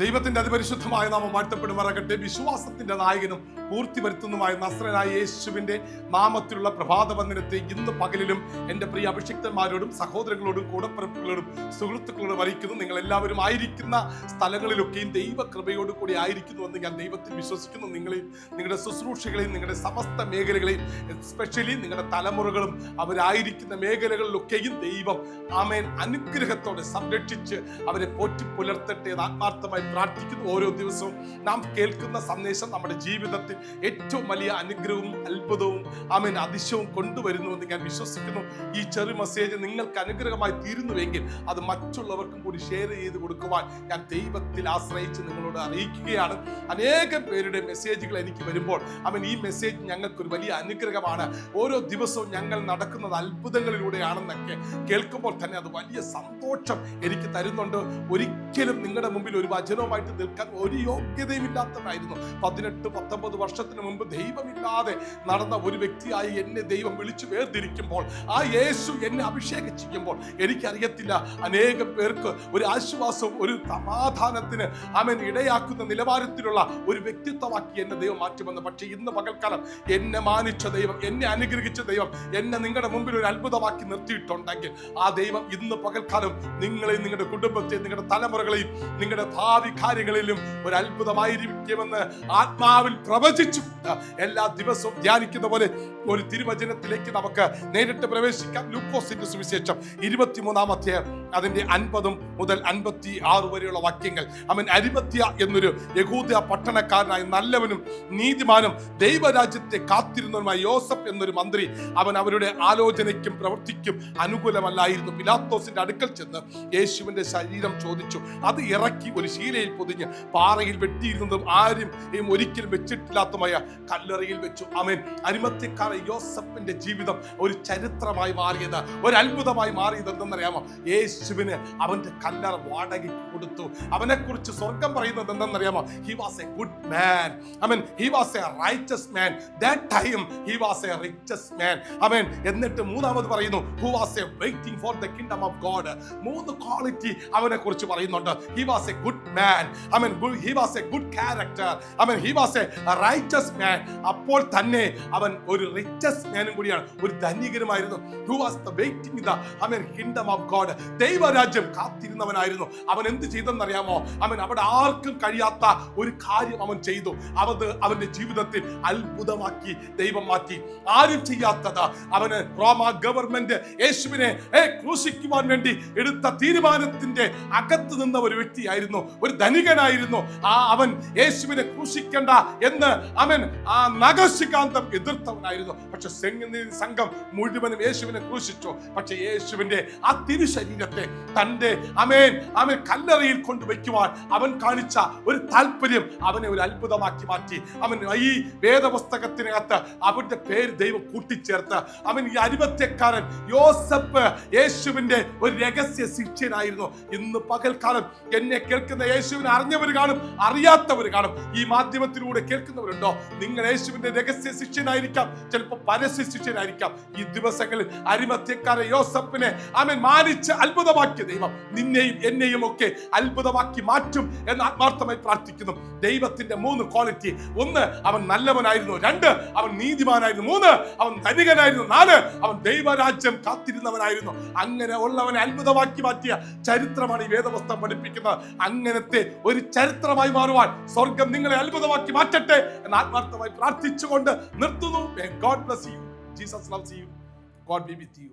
ദൈവത്തിന്റെ അതിപരിശുദ്ധമായ നാമം വാഴ്ത്തപ്പെടുമാറാകട്ടെ. വിശ്വാസത്തിന്റെ നായകനും പൂർത്തി വരുത്തുന്നതുമായ നസ്രനായ യേശുവിന്റെ നാമത്തിലുള്ള പ്രഭാത വന്ദനത്തെ ഇന്ന് പകലിലും എന്റെ പ്രിയ അഭിഷിക്തന്മാരോടും സഹോദരങ്ങളോടും കൂടപ്പിറപ്പുകളോടും സുഹൃത്തുക്കളോടും അറിയിക്കുന്നു. നിങ്ങൾ എല്ലാവരും ആയിരിക്കുന്ന സ്ഥലങ്ങളിലൊക്കെയും ദൈവകൃപയോട് കൂടി ആയിരിക്കുന്നുവെന്ന് ഞാൻ ദൈവത്തിൽ വിശ്വസിക്കുന്നു. നിങ്ങളെയും നിങ്ങളുടെ ശുശ്രൂഷകളെയും നിങ്ങളുടെ സമസ്ത മേഖലകളെയും എസ്പെഷ്യലി നിങ്ങളുടെ തലമുറകളും അവരായിരിക്കുന്ന മേഖലകളിലൊക്കെയും ദൈവം ആമേൻ അനുഗ്രഹത്തോടെ സംരക്ഷിച്ച് അവരെ പോറ്റി പുലർത്തട്ടെ ആത്മാർത്ഥമായി പ്രാർത്ഥിക്കുന്നു ഓരോ ദിവസവും. നാം കേൾക്കുന്ന സന്ദേശം നമ്മുടെ ജീവിതത്തിൽ ഏറ്റവും വലിയ അനുഗ്രഹവും അത്ഭുതവും ആമേൻ അതിശയവും കൊണ്ടുവരുന്നുവെന്ന് ഞാൻ വിശ്വസിക്കുന്നു. ഈ ചെറു മെസ്സേജ് നിങ്ങൾക്ക് അനുഗ്രഹമായി തീരുന്നുവെങ്കിൽ അത് മറ്റുള്ളവർക്കും കൂടി ഷെയർ ചെയ്ത് കൊടുക്കുവാൻ ഞാൻ ദൈവത്തിൽ ആശ്രയിച്ച് നിങ്ങളോട് അറിയിക്കുകയാണ്. അനേകം പേരുടെ മെസ്സേജുകൾ എനിക്ക് വരുമ്പോൾ അവൻ ഈ മെസ്സേജ് ഞങ്ങൾക്കൊരു വലിയ അനുഗ്രഹമാണ്. ഓരോ ദിവസവും ഞങ്ങൾ നടക്കുന്നത് അത്ഭുതങ്ങളിലൂടെയാണെന്നൊക്കെ കേൾക്കുമ്പോൾ തന്നെ അത് വലിയ സന്തോഷം എനിക്ക് തരുന്നുണ്ട്. ഒരിക്കലും നിങ്ങളുടെ മുമ്പിൽ ഒരു വചനവുമായിട്ട് നിൽക്കാൻ ഒരു യോഗ്യതയും ഇല്ലാത്തതായിരുന്നു പതിനെട്ട് പത്തൊമ്പത് വർഷത്തിന് മുമ്പ് ദൈവമില്ലാതെ നടന്ന ഒരു വ്യക്തിയായി എന്നെ ദൈവം വിളിച്ചു വേർതിരിക്കുമ്പോൾ ആ യേശു എന്നെ അഭിഷേകം ചെയ്യുമ്പോൾ എനിക്കറിയത്തില്ല. അനേകം പേർക്ക് ഒരു ആശ്വാസം ഒരു സമാധാനത്തിന് അവൻ ഇടയാക്കുന്ന നിലവാരത്തിലുള്ള ഒരു വ്യക്തിത്വമാക്കി എന്നെ ദൈവം മാറ്റുമെന്ന്. പക്ഷേ ഇന്ന് പകൽക്കാലം എന്നെ മാനിച്ച ദൈവം എന്നെ അനുഗ്രഹിച്ച ദൈവം എന്നെ നിങ്ങളുടെ മുമ്പിൽ ഒരു അത്ഭുതമാക്കി നിർത്തിയിട്ടുണ്ടെങ്കിൽ ആ ദൈവം ഇന്ന് പകൽക്കാലം നിങ്ങളെയും നിങ്ങളുടെ കുടുംബത്തെയും നിങ്ങളുടെ തലമുറകളെയും നിങ്ങളുടെ ഭാവി കാര്യങ്ങളിലും ഒരു അത്ഭുതമായിരിക്കുമെന്ന് ആത്മാവിൽ പ്രവചിച്ചു. എല്ലാ ദിവസവും ധ്യാനിക്കുന്ന പോലെ ഒരു തിരുവചനത്തിലേക്ക് നമുക്ക് നേരിട്ട് പ്രവേശിക്കാം. ലൂക്കോസിന്റെ സുവിശേഷം ഇരുപത്തിമൂന്നാമത്തെ അതിന്റെ അൻപതും മുതൽ അൻപത്തി ആറ് വരെയുള്ള വാക്യങ്ങൾ. അവൻ അരിമത്യ എന്നൊരു യഹൂദ പട്ടണക്കാരനായ നല്ലവനും നീതിമാനും ദൈവരാജ്യത്തെ കാത്തിരുന്നവനുമായ യോസഫ് എന്നൊരു മന്ത്രി അവൻ അവരുടെ ആലോചനയ്ക്കും പ്രവൃത്തിക്കും അനുകൂലമല്ലായിരുന്നു. പിലാത്തോസിന്റെ അടുക്കൽ ചെന്ന് യേശുവിന്റെ ശരീരം ചോദിച്ചു അത് ഇറക്കി ഒരു ശീലയിൽ പൊതിഞ്ഞ് പാറയിൽ വെട്ടിയിരുന്നതും ആരും ഒരിക്കലും വെച്ചിട്ടില്ലാത്തമായ കല്ലറയിൽ വെച്ചു. അമേൻ അരിമത്യക്കാരൻ യോസഫിന്റെ ജീവിതം ഒരു ചരിത്രമായി മാറിയത് ഒരു അത്ഭുതമായി മാറിയത് എന്തെന്നറിയാമോ? യേശുവിന് അവന്റെ കല്ലറ വാടകയ്ക്ക് കൊടുത്തു. അവനെ കുറിച്ച് സ്വർഗം പറയുന്നത് എന്തെന്നറിയാമോ? He was a good man amen he was a righteous man that time he was a riches man amen എന്നിട്ട് മൂന്നാമത് പറയുന്നു who was a waiting for the kingdom of God മൂന്ന് ക്വാളിറ്റി അവനെ കുറിച്ച് പറയുന്നുണ്ട്. He was a good man I mean he was a good character I mean he was a righteous man അപ്പോൾ തന്നെ അവൻ ഒരു റിച്ചസ് മാനും കൂടിയാണ്. ഒരു ധനികരുമായിരുന്നു who was the waiting the I mean kingdom of God ദൈവരാജ്യം കാത്തിരുന്നവനായിരുന്നു. അവൻ എന്ത് ചെയ്തെന്നറിയാമോ? അവൻ അവിടെ ആർക്കും കഴിയാത്ത ഒരു കാര്യം അവൻ ചെയ്തു. അവത് അവന്റെ ജീവിതത്തിൽ അത്ഭുതമാക്കി ദൈവം മാറ്റി. ആരും ചെയ്യാത്തത് അവന് റോമ ഗവൺമെന്റ് യേശുവിനെ ക്രൂശിക്കുവാൻ വേണ്ടി എടുത്ത തീരുമാനത്തിന്റെ അകത്ത് നിന്ന ഒരു വ്യക്തിയായിരുന്നു. ഒരു ധനികനായിരുന്നു. ആ അവൻ യേശുവിനെ ക്രൂശിക്കണ്ട എന്ന് അവൻ ആ നഗശികാന്തം എതിർത്തവനായിരുന്നു. പക്ഷെ സംഘം മുഴുവനും യേശുവിനെ ക്രൂശിച്ചു. പക്ഷെ യേശുവിന്റെ ആ തിരുശരീരത്തെ തന്റെ അമേൻ അവൻ കല്ലറയിൽ കൊണ്ടുവയ്ക്കുവാൻ അവൻ കാണിച്ച ഒരു താല്പര്യം അവനെ ഒരു അത്ഭുതമാക്കി മാറ്റി. അവൻ ഈ വേദപുസ്തകത്തിനകത്ത് അവന്റെ പേര് ദൈവം കൂട്ടിച്ചേർത്ത് അവൻ ഈ അരുപത്തിയക്കാരൻ യോസഫ് യേശുവിന്റെ ഒരു രഹസ്യ ശിഷ്യനായിരുന്നു. ഇന്ന് പകൽക്കാലം എന്നെ കേൾക്കുന്ന യേശുവിനെ അറിഞ്ഞവർ കാണും അറിയാത്തവർ കാണും. ഈ മാധ്യമത്തിലൂടെ കേൾക്കുന്നവരുണ്ടോ? നിങ്ങൾ യേശുവിന്റെ രഹസ്യ ശിഷ്യനായിരിക്കാം. ചിലപ്പോൾ പരസ്യ ശിഷ്യനായിരിക്കാം. ഈ ദിവസങ്ങളിൽ അരിമത്യക്കാരെ യോസപ്പിനെ അവൻ മാനിച്ച് അത്ഭുതമാക്കിയ ദൈവം നിന്നെയും എന്നെയും ഒക്കെ അത്ഭുതമാക്കി മാറ്റും എന്ന് ആത്മാർത്ഥമായി പ്രാർത്ഥിക്കുന്നു. ദൈവത്തിന്റെ മൂന്ന് ക്വാളിറ്റി. ഒന്ന് അവൻ നല്ലവനായിരുന്നു. രണ്ട് അവൻ നീതിമാനായിരുന്നു. മൂന്ന് അവൻ ധനികനായിരുന്നു. നാല് അവൻ ദൈവരാജ്യം കാത്തിരുന്നവനായിരുന്നു. അങ്ങനെ ഉള്ളവനെ അത്ഭുതമാക്കി മാറ്റിയ ചരിത്രമാണ് ഈ വേദപുസ്തകം പഠിപ്പിക്കുന്നത്. അങ്ങനത്തെ ഒരു ചരിത്രമായി മാറുവാൻ സ്വർഗം നിങ്ങളെ അത്ഭുതമാക്കി മാറ്റട്ടെ എന്ന് ആത്മാർത്ഥമായി പ്രാർത്ഥിച്ചുകൊണ്ട് നിർത്തുന്നു. God bless you Jesus loves you God be with you